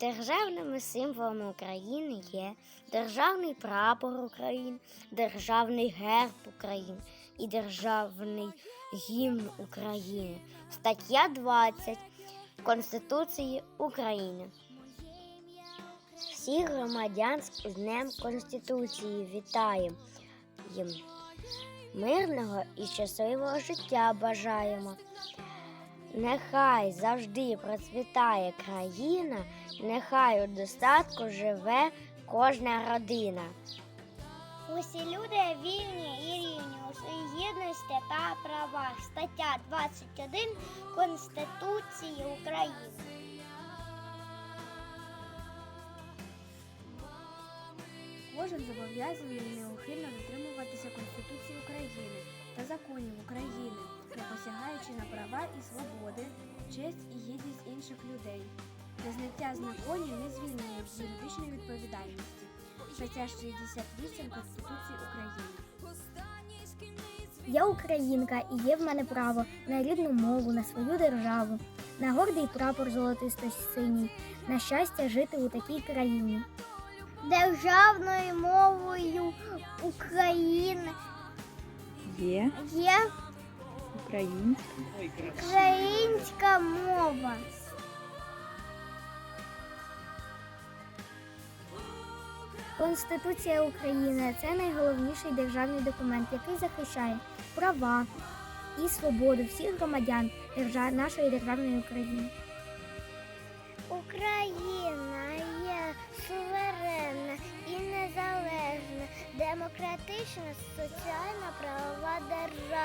Державними символами України є Державний прапор України, Державний герб України і Державний гімн України. Стаття 20 Конституції України. Всіх громадян з Днем Конституції вітаємо їм. Мирного і щасливого життя бажаємо. Нехай завжди процвітає країна, нехай у достатку живе кожна родина. Усі люди вільні і рівні у своїй гідності та правах. Стаття 21 Конституції України. Кожен зобов'язаний неухильно дотримуватися Конституції на права і свободи, честь і гідність інших людей. Незнаття законів не звільнення від юридичної відповідальності. Стаття 68 Конституції України. Я українка і є в мене право на рідну мову, на свою державу, на гордий прапор золотисто-синій, на щастя жити у такій країні. Державною мовою України Є є українська. українська мова. Конституція України це найголовніший державний документ, який захищає права і свободу всіх громадян нашої державної України. Україна є суверенна і незалежна, демократична соціальна правова держава.